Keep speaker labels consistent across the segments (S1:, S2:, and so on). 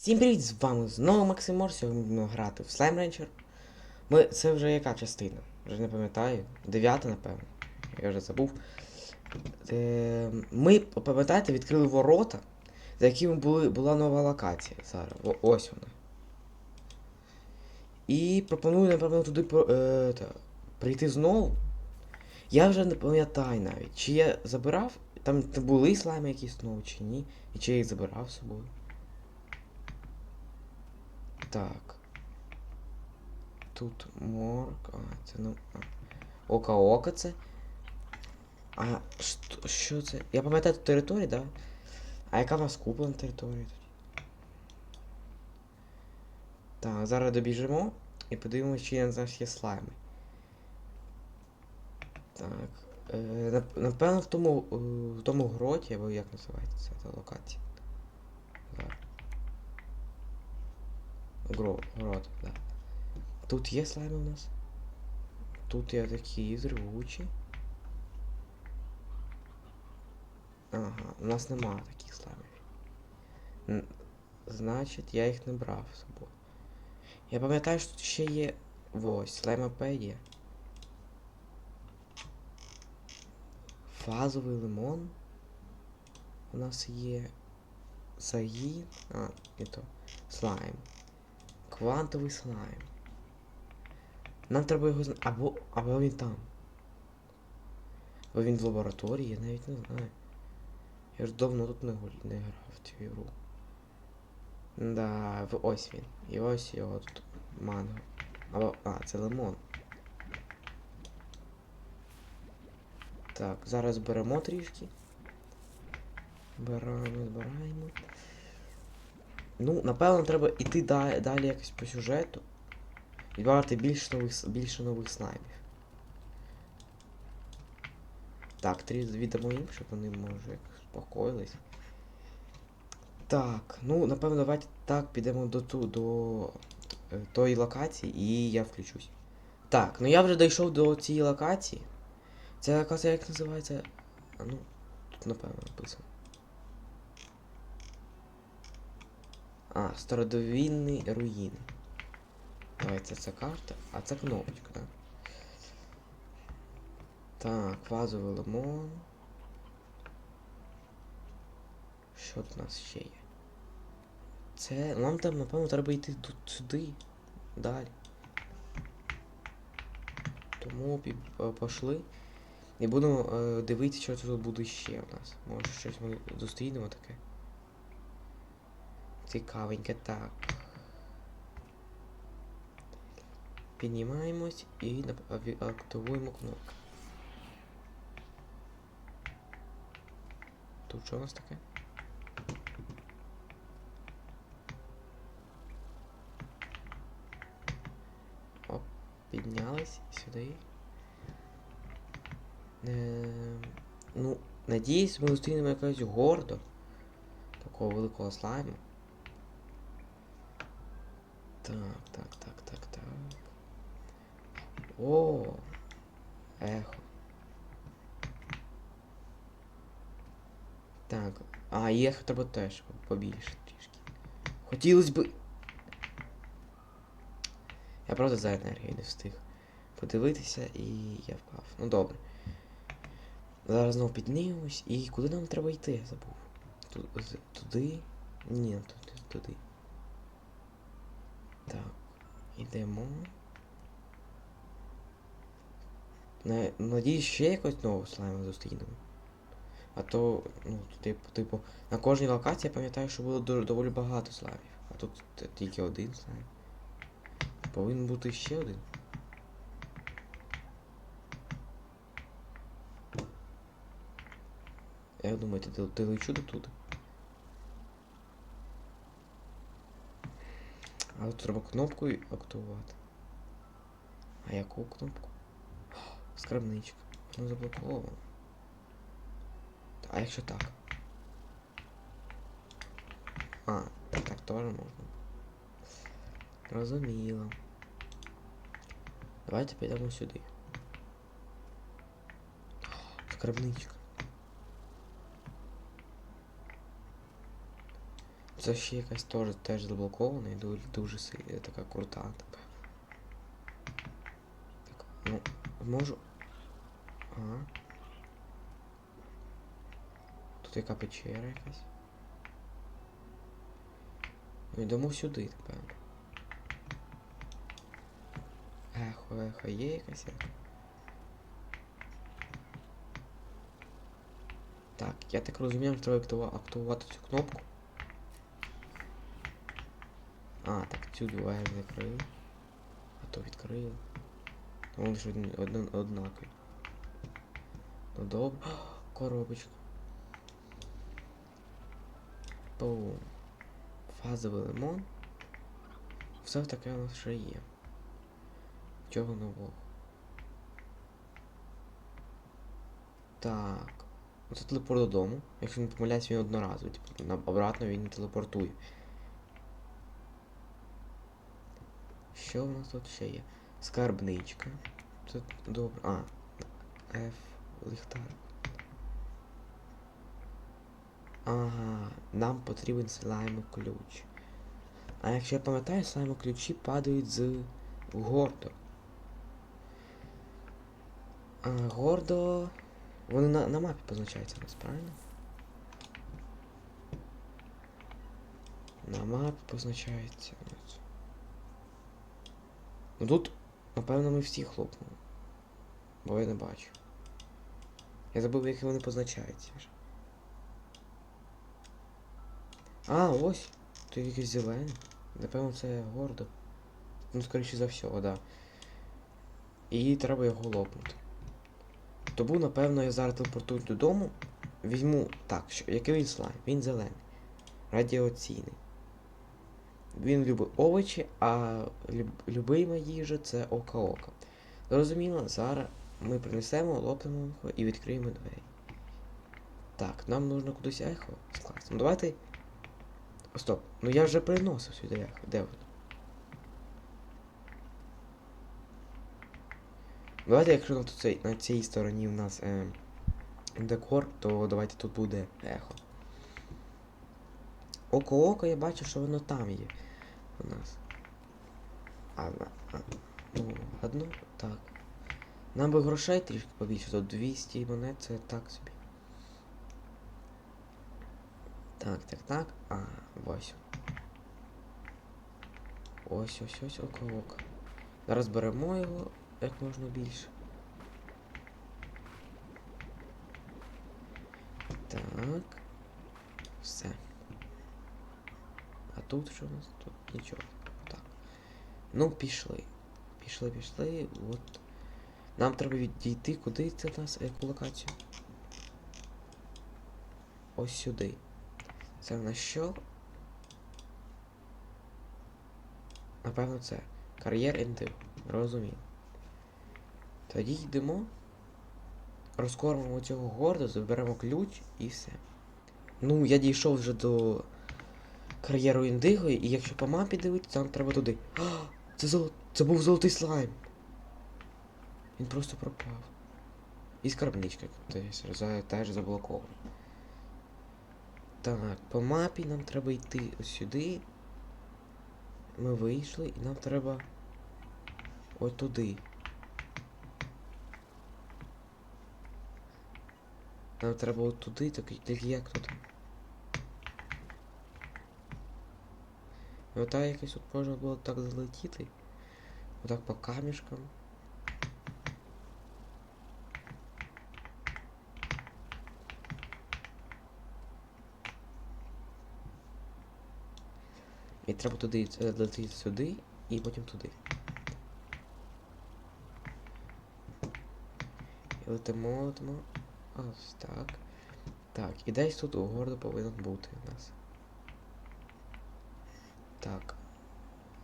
S1: Всім привіт, з вами знову Максим Мор, сьогодні будемо грати в Slime Rancher. Ми, це вже яка частина? Вже не пам'ятаю. Дев'ята, напевно. Я вже забув. Е, ми, пам'ятаєте, відкрили ворота, за якими були, була нова локація. Зараз. О, ось вона. І пропоную, напевно, туди е, та, прийти знову. Я вже не пам'ятаю навіть, чи я забирав, там були слайми якісь знову, чи ні, і чи я їх забирав з собою. Так. Тут морг. А, це ну. Ока ока це. А що, що це? Я пам'ятаю тут територія, да? А яка в нас куплена територія тут? Так, зараз добіжимо і подивимося, чи на нас є слайми. Так. Е, напевно, в тому, е, в тому гроті, або як називається ця локація. Зараз. Гро, грот, да. Тут є слайми у нас. Тут є такі зривучі. Ага, у нас нема таких слаймів. Значить, я їх не брав з собою. Я пам'ятаю, що тут ще є. Ось, слаймопедія. Фазовий лимон. У нас є. Загін. А, не то. Слайм. Квантовий слайм. Нам треба його зна... Або. Або він там. Або він в лабораторії, я навіть не знаю. Я ж давно тут не, не грав в цю ігру. Да, ось він. І ось його тут манго. Або. А, це лимон. Так, зараз беремо трішки. Збираємо, збираємо. Ну, напевно, треба йти да- далі якось по сюжету. І брати більше нових, більше нових слаймів. Так, три віддамо їм, щоб вони, може, спокоїлись. Так, ну, напевно, давайте так підемо до ту, до е, тої локації і я включусь. Так, ну я вже дійшов до цієї локації. Ця локація як називається? А ну, тут напевно написано. А, стародовинні руїни. Давайте це карта, а це кнопочка, так? Так, фазовий лимон. Що тут у нас ще є? Це. Нам там, напевно, треба йти тут сюди. Далі. Тому пі- е. І будемо е, дивитися, що тут буде ще у нас. Може щось ми зустрінемо таке. Цікавеньке так. Піднімаємось і активуємо кнопку. Тут що у нас таке? Оп, піднялись сюди. Е, ну, надіюсь, ми зустрінемо якогось гордо. Такого великого слайму. Так, так, так, так, так. О, ехо. Так. А, ехо треба теж побільше трішки. Хотілося би. Я просто за енергію не встиг подивитися і я впав. Ну добре. Зараз знову піднімемось. І куди нам треба йти, я забув. Туди? Ні, туди, туди. Так, ідемо. На- Надіюсь, ще якось нового слайма зустрінемо. А то, ну, типу, типу, на кожній локації я пам'ятаю, що було до- доволі багато слаймів. А тут тільки один слайм. Повинен бути ще один. Як думаєте, ти, ти лечу до туди? А тут треба кнопку активувати. А яку кнопку? Скарбничка. Воно заблоковано. А якщо так? А, так, так теж можна. Розуміло. Давайте підемо сюди. Скарбничка. Це ще якась теж, теж заблокована і дуже, дуже сильна, така крута тепер. Так, ну, можу. Ага. Тут яка печера якась. Ну йдемо сюди тепер. Ехо, ехо, є якась ехо? Так, я так розумію, що треба актива- активувати цю кнопку. А, так, цю двері закрили. А то. Ну, Вони ж один, однакові. Ну добре. Коробочка. Бум. Фазовий лимон. Все таке у нас ще є. Чого нового? Так. Ну, Це телепорт додому. Якщо не помиляюсь, він одноразовий. Типу, обратно він не телепортує. Що у нас тут ще є? Скарбничка. Це добре. А. F ліхтар. Ага, нам потрібен слайму ключ. А якщо я пам'ятаю, слайму ключі падають з гордо. А, гордо. Вони на, на мапі позначаються у нас, правильно? На мапі позначається. Ну тут, напевно, ми всі хлопнули. Бо я не бачу. Я забув, як вони позначаються. А, ось. Тут якийсь зелений. Напевно, це гордо. Ну, скоріше за все, да. І треба його лопнути. Тому, напевно, я зараз телепортую додому. Візьму. Так, що, який він слайм? Він зелений. Радіаційний. Він любить овочі, а люб, любима їжа це ока-ока. Зрозуміло, зараз ми принесемо, лопнемо його і відкриємо двері. Так, нам нужно кудись ехо скласти. Ну давайте. Стоп, ну я вже приносив сюди ехо. Де воно? Давайте, якщо на, цей, на цій стороні в нас е, декор, то давайте тут буде ехо. Око око я бачу, що воно там є у нас. А, а ну, ладно, так. Нам би грошей трішки побільше, то 200 монет це так собі. Так, так, так. А, ось. Ось, ось, ось, око око. Зараз беремо його як можна більше. Так. Все. Тут що у нас? Тут нічого. Так. Ну, пішли. Пішли, пішли. От. Нам треба відійти. Куди це нас? Яку локацію? Ось сюди. Це в нас що? Напевно, це. Кар'єр індив. Розумію. Тоді йдемо. Розкормимо цього горда, заберемо ключ і все. Ну, я дійшов вже до кар'єру індиго, і якщо по мапі дивитися, нам треба туди. А, це золо... Це був золотий слайм. Він просто пропав. І скарбничка за- теж заблокована. Так, по мапі нам треба йти ось сюди. Ми вийшли і нам треба от туди. Нам треба от туди, так тільки як тут? І ота якось от можна було так залетіти. Отак по камішкам. І треба туди е, летіти сюди і потім туди. І летимо, летимо. Ось так. Так, і десь тут у городу повинен бути у нас. Так.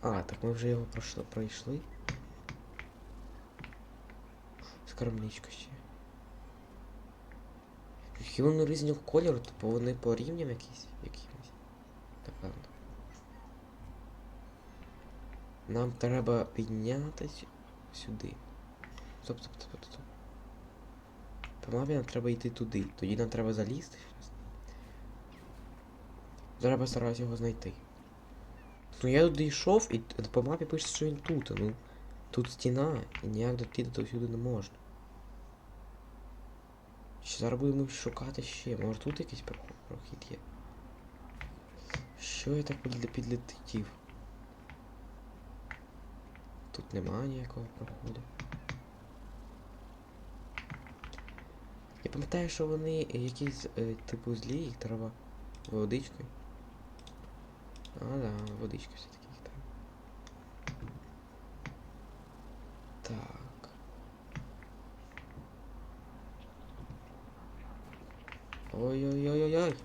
S1: А, так ми вже його пройшли, пройшли. Скарбничка ще. Які вони різного кольору, типу вони по рівням якісь якимось. Напевно. Нам треба піднятись сюди. Стоп, стоп, стоп, стоп. По мапі нам треба йти туди. Тоді нам треба залізти. Зараз постараюсь його знайти. Ну я туди йшов і по мапі пише, що він тут, ну. Тут стіна, і ніяк дойти до сюди не можна. Ще зараз будемо шукати ще. Може тут якийсь прохід є. Що я так підле- підлетів? Тут немає ніякого проходу. Я пам'ятаю, що вони якісь е, типу злі, їх треба водичкою. А, да, водичка все-таки треба. Так. Ой-ой-ой-ой-ой.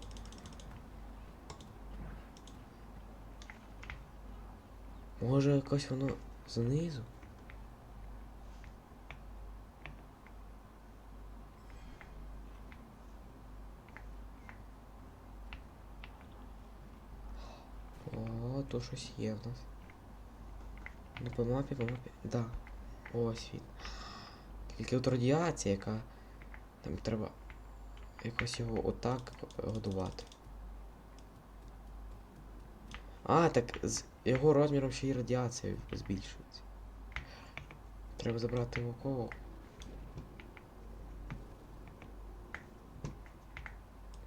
S1: Може якось воно знизу? То щось є в нас. Ну по мапі, по мапі. Да. Ось він. Тільки от радіація, яка. Там треба якось його отак годувати. А, так з його розміром ще й радіація збільшується. Треба забрати його коло.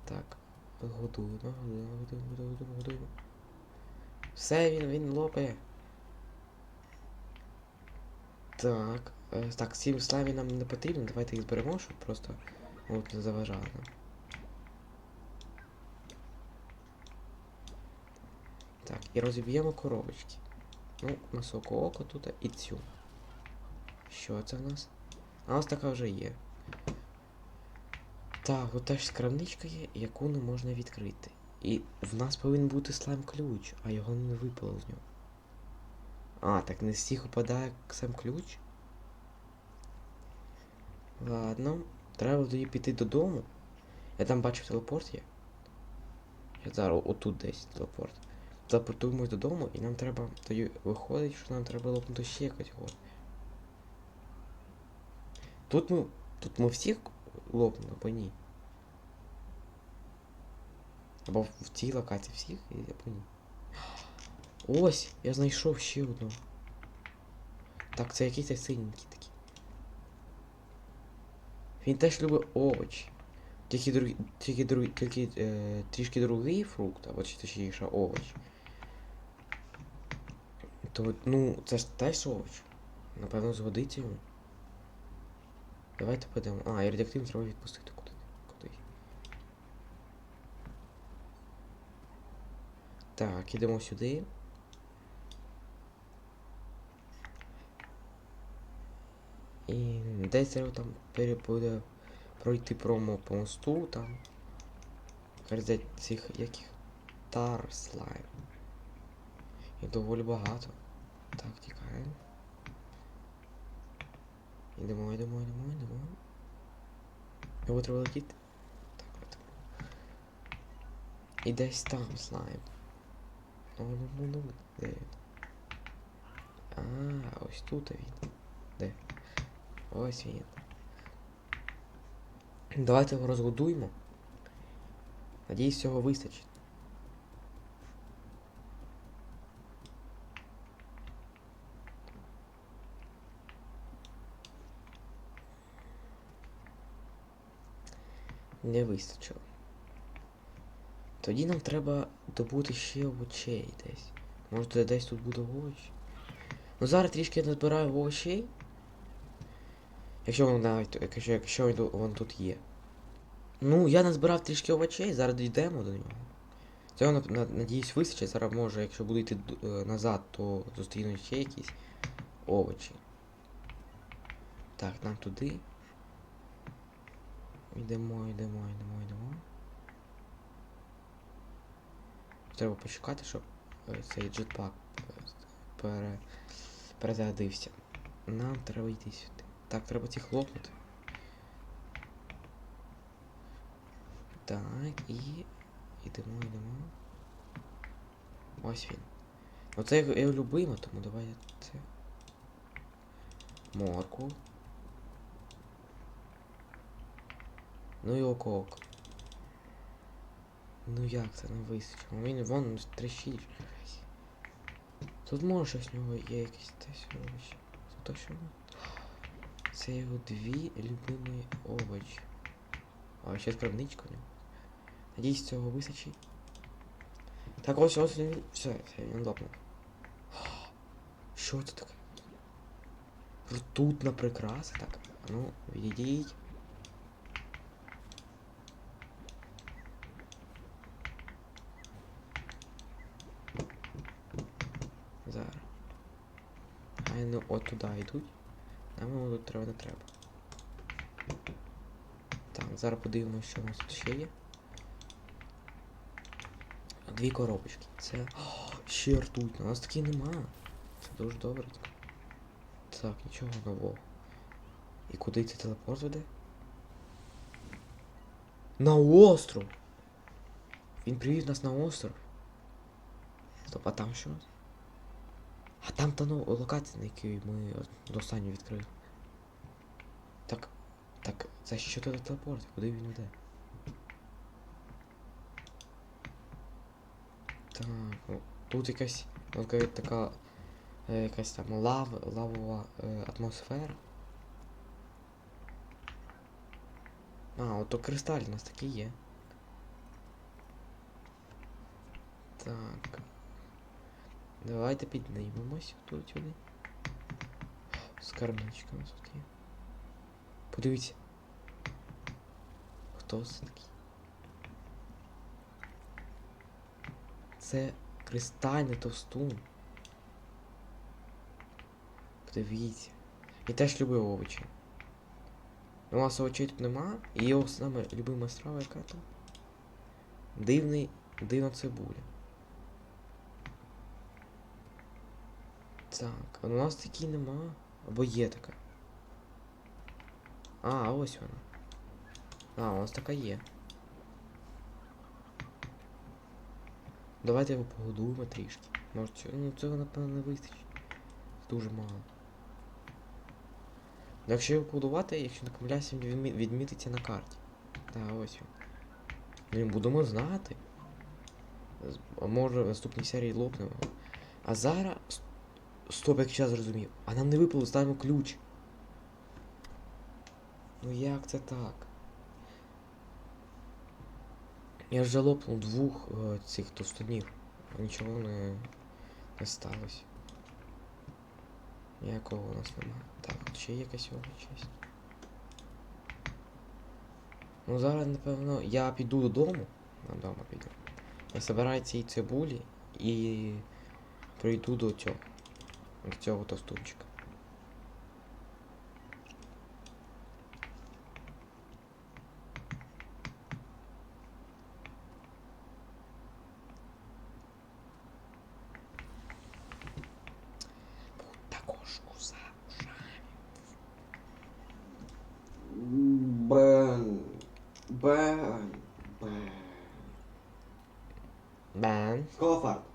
S1: Так, годуємо, годуємо, годуємо, годуємо, годуємо. Все, він, він лопає. Так, е, так, сім слаймів нам не потрібно, давайте їх зберемо, щоб просто от не заважали. Так, і розіб'ємо коробочки. Ну, носоко око тут і цю. Що це в нас? А ось така вже є. Так, от теж скарбничка є, яку не можна відкрити. І в нас повинен бути слайм ключ, а його не випало з нього. А, так не з всіх випадає сам ключ. Ладно, треба тоді піти додому. Я там бачу телепорт є. Я зараз отут десь телепорт. Телепортуємось додому і нам треба тоді виходить, що нам треба лопнути ще якось його. Тут ми. Тут ми всіх лопнули, або ні. Або в цій локації всіх, або ні. Ось! Я знайшов ще одну. Так, це якийсь синенький такий. Він теж любить овочі. Тільки другий, тільки другий, тільки е, трішки другий фрукт, або чи точніше овоч. То, ну, це ж теж овоч. Напевно, згодиться йому. Давайте подивимо. А, і радіоактивно треба відпустити куди. Куди. Так, ідемо сюди. І десь треба там пере- буде пройти промо по мосту там. Взяти цих яких тар слайм. І доволі багато. Так, тікаємо. Йдемо, йдемо, йдемо, йдемо. Його треба летіти. Так, от. І десь там слайм. Ну, ну, ну, де він? А, ось тут він. Де? Ось він. Давайте його розгодуємо. Надіюсь, цього вистачить. Не вистачило. Тоді нам треба добути ще овочей десь. Може де- десь тут буде овочі. Ну зараз трішки я назбираю овочей. Якщо воно навіть, якщо, якщо воно тут є. Ну, я назбирав трішки овочей, зараз дійдемо до нього. Цього, на- на- надіюсь, вистачить. Зараз може, якщо буду йти е, назад, то зустріну ще якісь овочі. Так, нам туди. Йдемо, йдемо, йдемо, йдемо. Треба почекати, щоб е, цей джетпак е, пере... перезарядився. Нам треба йти сюди. Так, треба ці хлопнути. Так, і. Ідемо, йдемо. Ось він. Оце його, його любимо, тому давай це. Морку. Ну і окок. Ну як це не вистачило? Він вон трещить. Тут може щось в нього є якесь те сьогодні. Це то що? воно? Це його дві любимі овочі. А ще скарбничка у нього. Надіюсь, цього вистачить. Так ось ось він. Все, все, він лопнув. Що це таке? Ртутна прикраса. Так, а ну, відійдіть. Зараз. Ну от туди йдуть. Нам тут треба не треба. Так, зараз подивимося, що у нас тут ще є. Дві коробочки. Це. О, ще ртуть. У нас такі нема. Це дуже добре. Так, нічого нового. І куди цей телепорт веде? На остров! Він привів нас на остров. Стоп, а там що? А там та ну, локація, на якій ми до останньої відкрили. Так. Так, це що туди телепорт? Куди він йде? Так, тут якась ну, така е, якась там лав, лавова е, атмосфера. А, ото кристаль у нас такий є. Так. Давайте піднімемось тут сюди. Скарбничка у нас тут є. Подивіться. Хто це такий? Це кристальний товстун. Подивіться. Я теж любив овочі. У нас овочей тут нема, і його саме любима страва яка там. Дивний, дивна цибуля. Так, а у нас такі нема. Або є така. А, ось вона. А, у нас така є. Давайте його погодуємо трішки. Може цього, ну цього напевно не вистачить. Дуже мало. Якщо його погодувати, якщо не помиляюся, він відмітиться на карті. Так, ось він. Ну і будемо знати. А може в наступній серії лопнемо. А зараз. Стоп, як я зрозумів. А нам не випало, ставимо ключ. Ну як це так? Я ж залопнув двох е, цих товстунів. а Нічого не, не сталося. Ніякого у нас немає. Так, ще є якась овочість. Ну зараз, напевно, я піду додому. Додому піду. Я забираю ці цибулі і прийду до цього. До цього товстунчика. Також куза
S2: Бен. Бен. Бен.
S1: Бен.
S2: Скофард.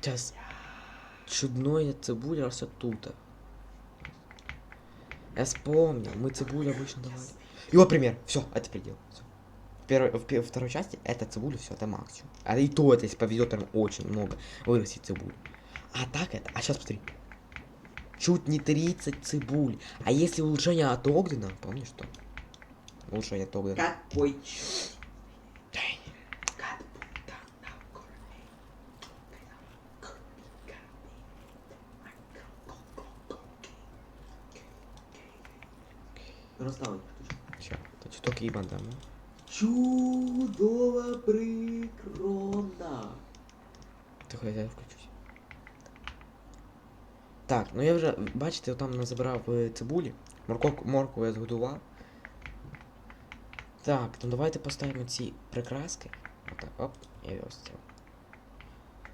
S1: Сейчас чудное цибуля растет тут. Я вспомнил, мы цибулю обычно давали. И вот пример, все, это предел. Всё. В, первой, в, пе- второй части это цибуля, все, это максимум. А и то это, если повезет, прям очень много вырастет цибуль. А так это, а сейчас смотри. Чуть не 30 цибуль. А если улучшение от Огдена, помнишь что? Улучшение от Огдена.
S2: Какой черт? Розставить.
S1: Все, то чуток Иван дамо.
S2: Чудова прикрона.
S1: Тихо, я включусь. Так, ну я вже, бачите, там назбирав е, цибулі. Морковку, моркву я згодував. Так, ну давайте поставимо ці прикраски. Отак, оп, і ось це.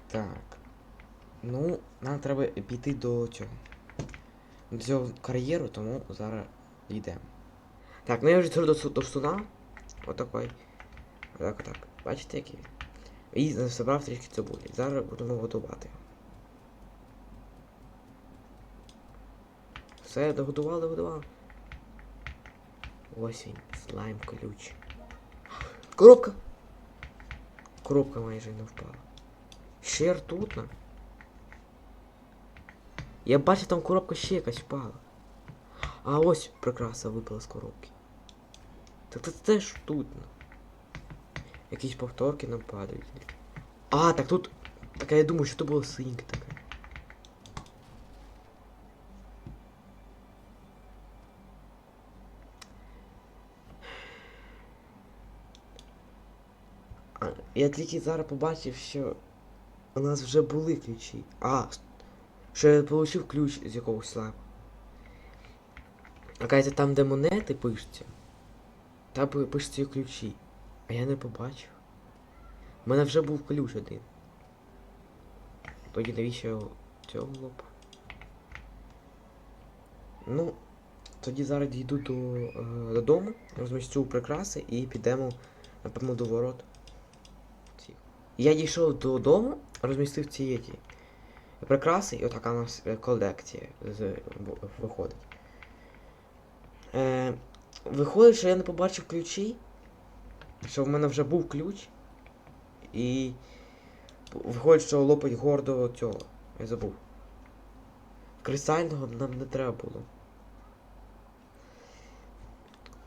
S1: Так. Ну, нам треба піти до цього. До цього кар'єру, тому зараз йдемо. Так, ну я вже йду до, су- до суна. Отакой. Отак, отак. Бачите, який? І забрав трішки цибулі. Зараз будемо готувати. Все, догодували, догодували. Ось він, слайм ключ. Коробка! Коробка майже не впала. Ще ртутна. Я бачу, там коробка ще якась впала. А ось прикраса випала з коробки. Так це теж ртутно. Якісь повторки нам падають. А, так тут. Так я думаю, що то було синька така. Я тільки зараз побачив, що у нас вже були ключі. А, що я отримав ключ з якогось слайму. Оказується, там, де монети пишуться, там пи- пишуться ключі. А я не побачив. У мене вже був ключ один. Тоді навіщо цього лопа? Ну, тоді зараз дійду до, е, додому, розмістю прикраси і підемо, напевно, до ворот. Я дійшов додому, розмістив ці прикраси, і отака у нас е, колекція з, виходить. Е, виходить, що я не побачив ключі, що в мене вже був ключ, і виходить, що лопать гордо цього. Я забув. Кристального нам не треба було.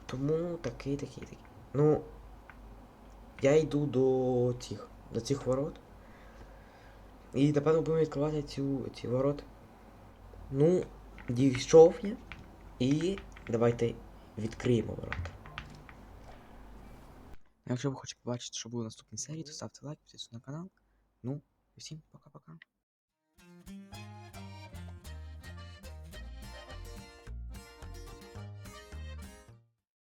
S1: Тому такий, такий, такий. Ну. Я йду до цих. До цих ворот. І напевно будемо відкривати цю, ці ворота. Ну, дійшов я. І давайте відкриємо ворота. Якщо ви хочете побачити, що буде в наступній серії, то ставте лайк, підписуйтесь на канал. Ну, і всім пока-пока.